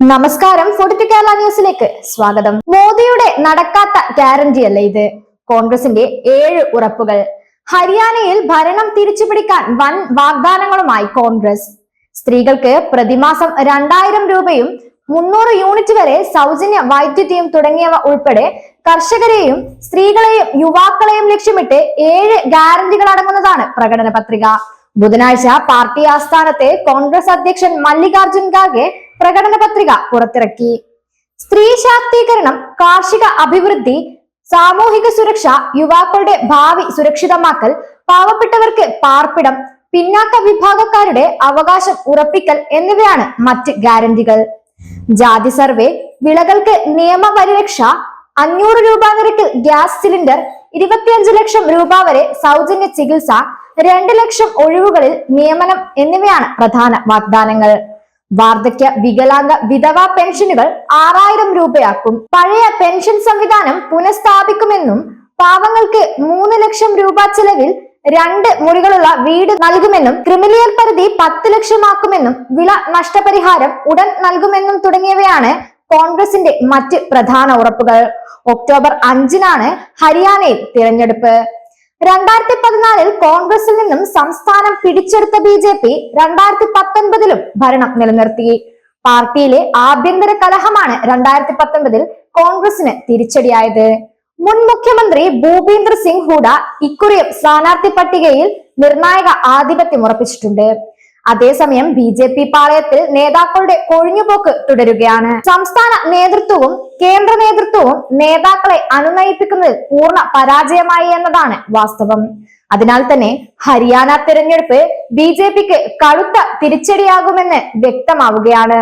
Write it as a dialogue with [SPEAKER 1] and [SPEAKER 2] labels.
[SPEAKER 1] നമസ്കാരം ഫോർട്ടി കേരള ന്യൂസിലേക്ക് സ്വാഗതം. മോദിയുടെ നടക്കാത്ത ഗ്യാരണ്ടി അല്ല ഇത്? കോൺഗ്രസിന്റെ ഏഴ് ഉറപ്പുകൾ. ഹരിയാനയിൽ ഭരണം തിരിച്ചുപിടിക്കാൻ വൻ വാഗ്ദാനങ്ങളുമായി കോൺഗ്രസ്. സ്ത്രീകൾക്ക് പ്രതിമാസം രണ്ടായിരം രൂപയും മുന്നൂറ് യൂണിറ്റ് വരെ സൗജന്യ വൈദ്യുതിയും തുടങ്ങിയവ ഉൾപ്പെടെ കർഷകരെയും സ്ത്രീകളെയും യുവാക്കളെയും ലക്ഷ്യമിട്ട് ഏഴ് ഗ്യാരണ്ടികൾ അടങ്ങുന്നതാണ് പ്രകടന പത്രിക. ബുധനാഴ്ച പാർട്ടി ആസ്ഥാനത്തെ കോൺഗ്രസ് അധ്യക്ഷൻ മല്ലികാർജുൻ ഖാർഗെ പ്രകടന പത്രിക പുറത്തിറക്കി. സ്ത്രീ ശാക്തീകരണം കാർഷിക അഭിവൃദ്ധി സാമൂഹിക സുരക്ഷ യുവാക്കളുടെ ഭാവി സുരക്ഷിതമാക്കൽ പാവപ്പെട്ടവർക്ക് പാർപ്പിടം പിന്നാക്ക വിഭാഗക്കാരുടെ അവകാശം ഉറപ്പിക്കൽ എന്നിവയാണ് മറ്റ് ഗ്യാരണ്ടികൾ. ജാതി സർവേ വിളകൾക്ക് നിയമപരിരക്ഷ അഞ്ഞൂറ് രൂപ നിരക്കിൽ ഗ്യാസ് സിലിണ്ടർ ഇരുപത്തിയഞ്ച് ലക്ഷം രൂപ വരെ സൗജന്യ ചികിത്സ രണ്ട് ലക്ഷം ഒഴിവുകളിൽ നിയമനം എന്നിവയാണ് പ്രധാന വാഗ്ദാനങ്ങൾ. വാർദ്ധക്യ വികലാംഗ വിധവ പെൻഷനുകൾ ആറായിരം രൂപയാക്കും. പഴയ പെൻഷൻ സംവിധാനം പുനഃസ്ഥാപിക്കുമെന്നും പാവങ്ങൾക്ക് മൂന്ന് ലക്ഷം രൂപ ചെലവിൽ രണ്ട് മുറികളുള്ള വീട് നൽകുമെന്നും ക്രിമിനൽ പരിധി പത്ത് ലക്ഷമാക്കുമെന്നും വില നഷ്ടപരിഹാരം ഉടൻ നൽകുമെന്നും തുടങ്ങിയവയാണ് കോൺഗ്രസിന്റെ മറ്റ് പ്രധാന ഉറപ്പുകൾ. ഒക്ടോബർ അഞ്ചിനാണ് ഹരിയാനയിൽ തിരഞ്ഞെടുപ്പ്. രണ്ടായിരത്തി പതിനാലിൽ കോൺഗ്രസിൽ നിന്നും സംസ്ഥാനം പിടിച്ചെടുത്ത ബി ജെ പി രണ്ടായിരത്തി പത്തൊൻപതിലും ഭരണം നിലനിർത്തി. പാർട്ടിയിലെ ആഭ്യന്തര കലഹമാണ് രണ്ടായിരത്തി പത്തൊൻപതിൽ കോൺഗ്രസിന് തിരിച്ചടിയായത്. മുൻ മുഖ്യമന്ത്രി ഭൂപീന്ദർ സിംഗ് ഹൂഡ ഇക്കുറിയും സ്ഥാനാർത്ഥി പട്ടികയിൽ നിർണായക ആധിപത്യം ഉറപ്പിച്ചിട്ടുണ്ട്. അതേസമയം ബി ജെ പി പാളയത്തിൽ നേതാക്കളുടെ കൊഴിഞ്ഞുപോക്ക് തുടരുകയാണ്. സംസ്ഥാന നേതൃത്വവും കേന്ദ്ര നേതൃത്വവും നേതാക്കളെ അനുനയിപ്പിക്കുന്നതിൽ പൂർണ പരാജയമായി എന്നതാണ് വാസ്തവം. അതിനാൽ തന്നെ ഹരിയാന തെരഞ്ഞെടുപ്പ് ബി ജെ പിക്ക് കടുത്ത തിരിച്ചടിയാകുമെന്ന് വ്യക്തമാവുകയാണ്.